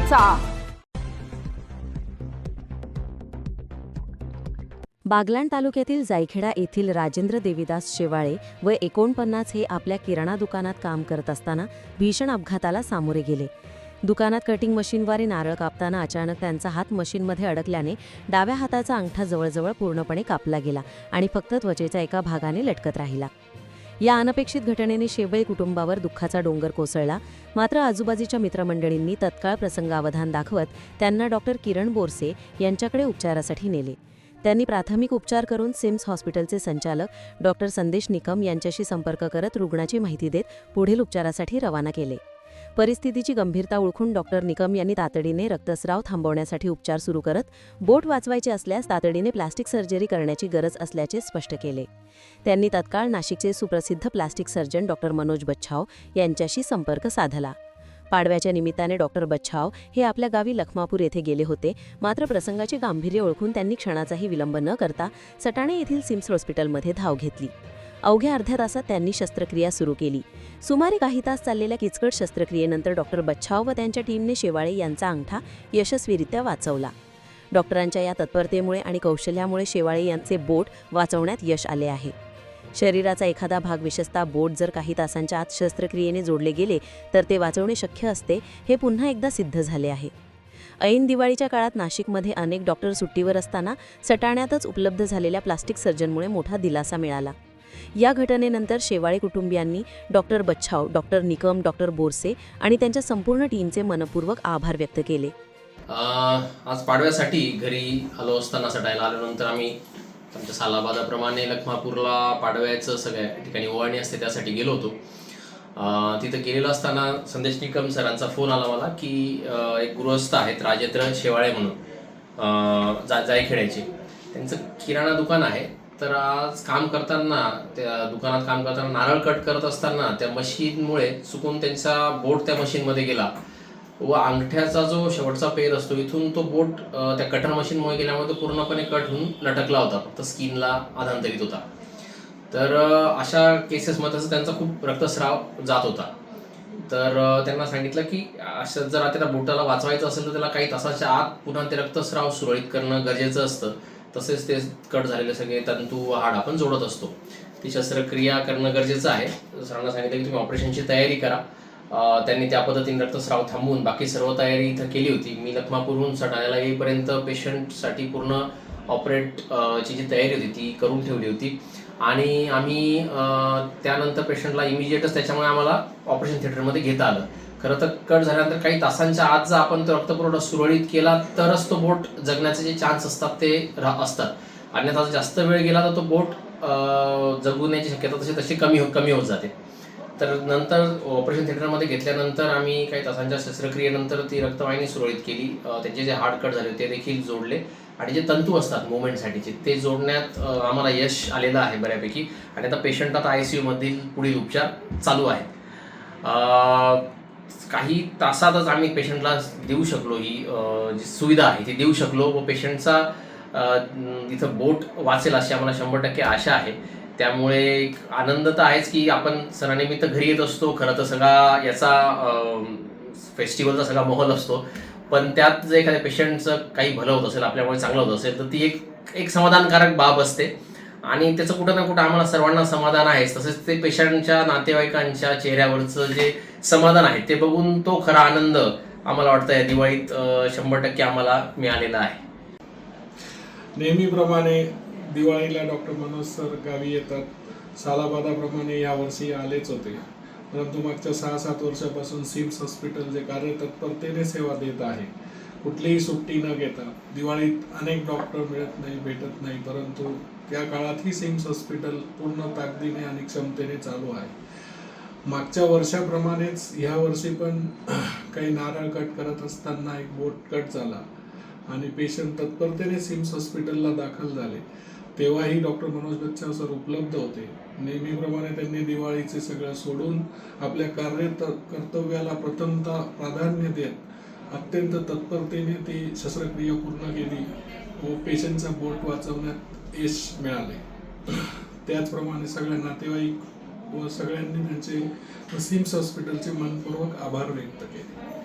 करायचा बागलाण तालुक्यातील जायखेडा येथील राजेंद्र देवीदास शेवाळे व एकोणपन्नास हे आपल्या किराणा दुकानात काम करत असताना भीषण अपघाताला सामोरे गेले. दुकानात कटिंग मशीनद्वारे नारळ कापताना अचानक त्यांचा हात मशीनमध्ये अडकल्याने डाव्या हाताचा अंगठा जवळजवळ पूर्णपणे कापला गेला आणि फक्त त्वचेच्या एका भागाने लटकत राहिला. या अनपेक्षित घटनेने शेवळे कुटुंबावर दुःखाचा डोंगर कोसळला. मात्र आजूबाजूच्या मित्रमंडळींनी तत्काळ प्रसंगावधान दाखवत त्यांना डॉक्टर किरण बोरसे यांच्याकडे उपचारासाठी नेले. त्यांनी प्राथमिक उपचार करून सिम्स हॉस्पिटलचे संचालक डॉक्टर संदेश निकम यांच्याशी संपर्क करत रुग्णाची माहिती देत पुढील उपचारासाठी रवाना केले. परिस्थितीची गंभीरता ओळखून डॉक्टर निकम यांनी तातडीने रक्तस्राव थांबवण्यासाठी उपचार सुरू करत बोट वाचवायचे असल्यास तातडीने प्लास्टिक सर्जरी करण्याची गरज असल्याचे स्पष्ट केले. त्यांनी तत्काळ नाशिकचे सुप्रसिद्ध plastic surgeon doctor Manoj Bachhav यांच्याशी संपर्क साधला. पाडव्याच्या निमित्ताने डॉक्टर बच्छाव हे आपल्या गावी लखमापूर येथे गेले होते. मात्र प्रसंगाचे गांभीर्य ओळखून त्यांनी क्षणाचाही विलंब न करता सटाणे येथील सिम्स हॉस्पिटलमध्ये धाव घेतली. अवघ्या अर्ध्या तासात त्यांनी शस्त्रक्रिया सुरू केली. सुमारे काही तास चाललेल्या किचकट शस्त्रक्रियेनंतर डॉक्टर बच्छाव व त्यांच्या टीमने शेवाळे यांचा अंगठा यशस्वीरित्या वाचवला. डॉक्टरांच्या या तत्परतेमुळे आणि कौशल्यामुळे शेवाळे यांचे बोट वाचवण्यात यश आले आहे. शरीराचा एखादा भाग विशेषतः बोट जर काही तासांच्या आत शस्त्रक्रियेने जोडले गेले तर ते वाचवणे शक्य असते हे पुन्हा एकदा सिद्ध झाले आहे. ऐन दिवाळीच्या काळात नाशिकमध्ये अनेक डॉक्टर सुट्टीवर असताना सटाण्यातच उपलब्ध झालेल्या प्लास्टिक सर्जनमुळे मोठा दिलासा मिळाला. या घटनेनंतर शेवाळे कुटुंबियांनी doctor Bachhav doctor Nikam doctor Borse आणि त्यांच्या संपूर्ण टीमचे मनपूर्वक आभार व्यक्त केले. आज पाडव्यासाठी घरी आलो असताना सटायला आल्यानंतर आम्ही आमच्या सालाबादाप्रमाणे लखमापूरला पाडव्याचं सगळ्या ठिकाणी ओवाळणी असते त्यासाठी गेलो होतो. तिथं गेलेलो असताना संदेश निकम सरांचा फोन आला मला की एक गृहस्थ आहेत राजेंद्र शेवाळे म्हणून अं, जा जायखेड्याचे त्यांचं किराणा दुकान आहे. तर आज काम करताना त्या दुकानात काम करताना नारळ कट करत असताना त्या मशीनमुळे चुकून त्यांचा बोट त्या मशीनमध्ये गेला. व अंगठ्याचा जो शेवटचा पेर असतो इथून तो बोट त्या कटर मशीनमुळे गेल्यामुळे तो पूर्णपणे कट होऊन लटकला होता. फक्त स्किनला आधांतरित होता. तर अशा केसेसमध्ये तसं त्यांचा खूप रक्तस्राव जात होता. तर त्यांना सांगितलं की असं जर आता त्या बोटाला वाचवायचं असेल तर त्याला काही तासाच्या आत पुन्हा ते रक्तस्राव सुरळीत करणं गरजेचं असतं. तसेच ते कट झालेले सगळे तंतू हाड आपण जोडत असतो. ती शस्त्रक्रिया करणं गरजेचं आहे. सरांना सांगितलं की तुम्ही ऑपरेशनची तयारी करा. त्यांनी त्या पद्धतीने रक्तस्राव थांबवून बाकी सर्व तयारी इथं केली होती. मी लखमापूरहून सटाण्याला येईपर्यंत पेशंटसाठी पूर्ण ऑपरेट ची जी तयारी होती ती करून ठेवली होती. आणि आम्ही त्यानंतर पेशंटला इमिजिएटच त्याच्यामुळे आम्हाला ऑपरेशन थिएटरमध्ये घेता आलं. खरं तर कट झाल्यानंतर काही तासांच्या आत जर आपण तो रक्तपुरवठा सुरळीत केला तरच तो बोट जगण्याचे जे चान्स असतात ते रा- असतात. अन्यथा आता जास्त वेळ गेला तर तो बोट जगवण्याची शक्यता तशी तशी कमी हो कमी होत जाते. तर नंतर ऑपरेशन थिएटरमध्ये घेतल्यानंतर आम्ही काही तासांच्या शस्त्रक्रियेनंतर ती रक्तवाहिनी सुरळीत केली. त्याचे त्यांचे जे हार्ड कट झाले ते देखील जोडले. आणि जे तंतू असतात मुवमेंटसाठीचे ते जोडण्यात आम्हाला यश आलेलं आहे बऱ्यापैकी. आणि आता पेशंट आता आय सी यूमधील पुढील उपचार चालू आहेत. काही तासातच आम्ही पेशंटला देऊ शकलो ही जी सुविधा आहे ती देऊ शकलो व पेशंटचा अ, इथं बोट वाचेल अशी आम्हाला शंभर टक्के आशा आहे. त्यामुळे एक आनंद तर आहेच की आपण सणानिमित्त घरी येत असतो खरं तर सगळा याचा फेस्टिवलचा सगळा माहोल असतो. पण त्यात जर एखाद्या पेशंटचं काही भलं होत असेल आपल्यामुळे चांगलं होत असेल तर ती एक एक समाधानकारक बाब असते. आणि त्याचं कुठं ना कुठं आम्हाला सर्वांना समाधान आहे. तसेच ते पेशंटच्या नातेवाईकांच्या चेहऱ्यावरचं जे समाधान आहे ते बघून तो खरा आनंद आम्हाला वाटतं या दिवाळीत शंभर टक्के आम्हाला मिळालेला आहे. नेहमीप्रमाणे दिवाळीला डॉक्टर मनोज सर गावी येतात. सालाबादाप्रमाणे यावर्षी आलेच होते. परंतु मागच्या सहा सात वर्षापासून सिम्स हॉस्पिटल जे कार्यतत्परतेने सेवा देत आहे कुठलीही सुट्टी न घेता. दिवाळीत अनेक डॉक्टर मिळत नाही भेटत नाही परंतु त्या काळातही सिम्स हॉस्पिटल पूर्ण ताकदीने आणि क्षमतेने चालू आहे. मागच्या वर्षाप्रमाणेच ह्या वर्षी पण काही नारळ कट करत असताना एक बोट कट झाला आणि पेशंट तत्परतेने सिम्स हॉस्पिटलला दाखल झाले. तेव्हाही डॉक्टर मनोज बच्चा सर उपलब्ध होते. नेहमीप्रमाणे त्यांनी दिवाळीचे सगळं सोडून आपल्या कार्य कर्तव्याला प्रथमतः प्राधान्य देत अत्यंत तत्परतेने ती शस्त्रक्रिया पूर्ण केली व पेशंटचा बोट वाचवण्यात यश मिळाले. त्याचप्रमाणे सगळ्या नातेवाईक व सगळ्यांनी त्यांचे सिम्स हॉस्पिटलचे मनपूर्वक आभार व्यक्त केले.